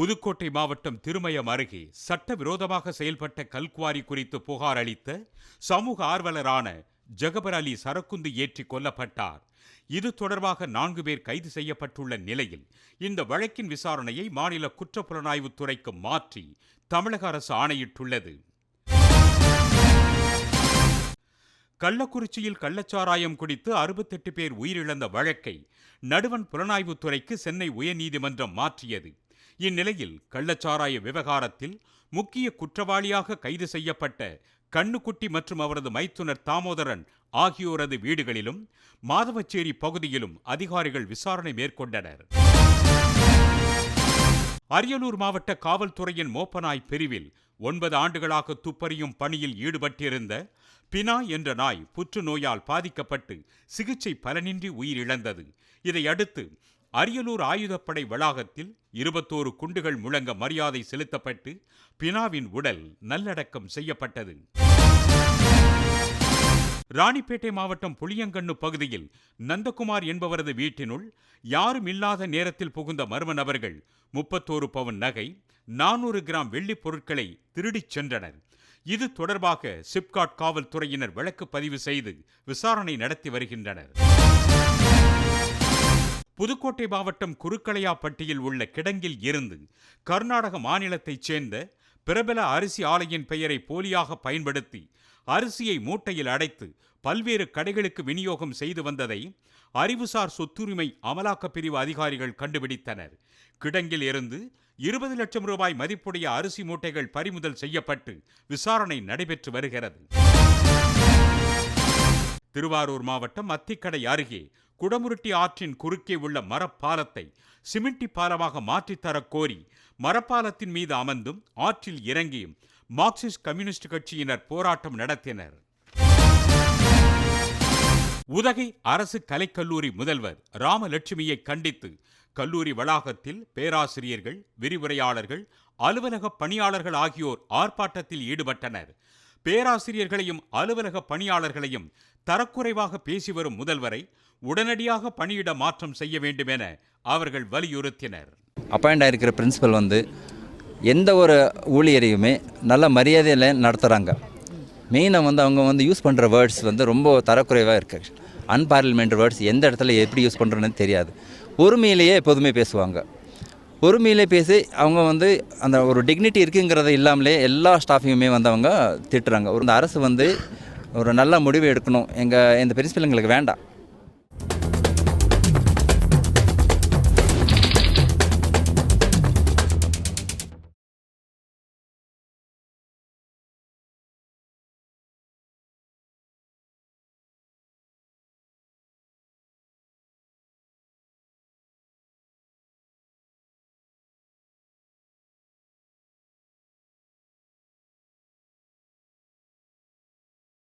புதுக்கோட்டை மாவட்டம் திருமயம் அருகே சட்டவிரோதமாக செயல்பட்ட கல்குவாரி குறித்து புகார் அளித்த சமூக ஆர்வலரான ஜகபர் அலி சரக்குந்து ஏற்றி கொல்லப்பட்டார். இது தொடர்பாக நான்கு பேர் கைது செய்யப்பட்டுள்ள நிலையில் இந்த வழக்கின் விசாரணையை மாநில குற்றப்புலனாய்வுத்துறைக்கு மாற்றி தமிழக அரசு ஆணையிட்டுள்ளது. கள்ளக்குறிச்சியில் கள்ளச்சாராயம் குடித்து அறுபத்தெட்டு பேர் உயிரிழந்த வழக்கை நடுவன் புலனாய்வுத் துறைக்கு சென்னை உயர்நீதிமன்றம் மாற்றியது. இந்நிலையில் கள்ளச்சாராய விவகாரத்தில் முக்கிய குற்றவாளியாக கைது செய்யப்பட்ட கண்ணுக்குட்டி மற்றும் அவரது மைத்துனர் தாமோதரன் ஆகியோரது வீடுகளிலும் மாதவச்சேரி பகுதியிலும் அதிகாரிகள் விசாரணை மேற்கொண்டனர். அரியலூர் மாவட்ட காவல்துறையின் மோப்பநாய் பிரிவில் ஒன்பது ஆண்டுகளாக துப்பறியும் பணியில் ஈடுபட்டிருந்த பினா என்ற நாய் புற்றுநோயால் பாதிக்கப்பட்டு சிகிச்சை பலனின்றி உயிரிழந்தது. இதையடுத்து அரியலூர் ஆயுதப்படை வளாகத்தில் இருபத்தோரு குண்டுகள் முழங்க மரியாதை செலுத்தப்பட்டு பினாவின் உடல் நல்லடக்கம் செய்யப்பட்டது. ராணிப்பேட்டை மாவட்டம் புளியங்கண்ணு பகுதியில் நந்தகுமார் என்பவரது வீட்டினுள் யாரும் இல்லாத நேரத்தில் புகுந்த மர்ம நபர்கள் முப்பத்தோரு பவுன் நகை நானூறு கிராம் வெள்ளிப் பொருட்களை திருடிச் சென்றனர். இது தொடர்பாக சிப்காட் காவல்துறையினர் வழக்கு பதிவு செய்து விசாரணை நடத்தி வருகின்றனர். புதுக்கோட்டை மாவட்டம் குருக்களையாப்பட்டியில் உள்ள கிடங்கில் இருந்து கர்நாடக மாநிலத்தைச் சேர்ந்த பிரபல அரிசி ஆலையின் பெயரை போலியாக பயன்படுத்தி அரிசியை மூட்டையில் அடைத்து பல்வேறு கடைகளுக்கு விநியோகம் செய்து வந்ததை அறிவுசார் சொத்துரிமை அமலாக்கப் பிரிவு அதிகாரிகள் கண்டுபிடித்தனர். கிடங்கில் இருந்து இருபது லட்சம் ரூபாய் மதிப்புடைய அரிசி மூட்டைகள் பறிமுதல் செய்யப்பட்டு விசாரணை நடைபெற்று வருகிறது. திருவாரூர் மாவட்டம் அத்திக்கடை அருகே குடமுருட்டி ஆற்றின் குறுக்கே உள்ள மரப்பாலத்தை சிமெண்டி பாலமாக மாற்றித்தரக் கோரி மரப்பாலத்தின் மீது அமர்ந்தும் ஆற்றில் இறங்கியும் மார்க்சிஸ்ட் கம்யூனிஸ்ட் கட்சியினர் போராட்டம் நடத்தினர். உதகை அரசு கலைக்கல்லூரி முதல்வர் ராமலட்சுமியை கண்டித்து கல்லூரி வளாகத்தில் பேராசிரியர்கள் விரிவுரையாளர்கள் அலுவலக பணியாளர்கள் ஆகியோர் ஆர்ப்பாட்டத்தில் ஈடுபட்டனர். பேராசிரியர்களையும் அலுவலக பணியாளர்களையும் தரக்குறைவாக பேசி வரும் முதல்வரை உடனடியாக பணியிட மாற்றம் செய்ய வேண்டும் என அவர்கள் வலியுறுத்தினர். அப்பாயிண்ட் ஆகிருக்கிற பிரின்சிபல் வந்து எந்த ஒரு ஊழியரையுமே நல்ல மரியாதையில் நடத்துகிறாங்க மெயினாக வந்து அவங்க வந்து யூஸ் பண்ணுற வேர்ட்ஸ் வந்து ரொம்ப தரக்குறைவாக இருக்குது அன்பார்லிமெண்ட் வேர்ட்ஸ் எந்த இடத்துல எப்படி யூஸ் பண்ணுறதுன்னு தெரியாது. பொறுமையிலேயே எப்போதுமே பேசுவாங்க. பொறுமையிலே பேசி அவங்க வந்து அந்த ஒரு டிக்னிட்டி இருக்குங்கிறத இல்லாமலே எல்லா ஸ்டாஃபையுமே வந்து அவங்க திட்டுறாங்க. ஒரு இந்த அரசு வந்து ஒரு நல்ல முடிவு எடுக்கணும். எங்கள் இந்த பிரின்சிபல் எங்களுக்கு வேண்டாம்.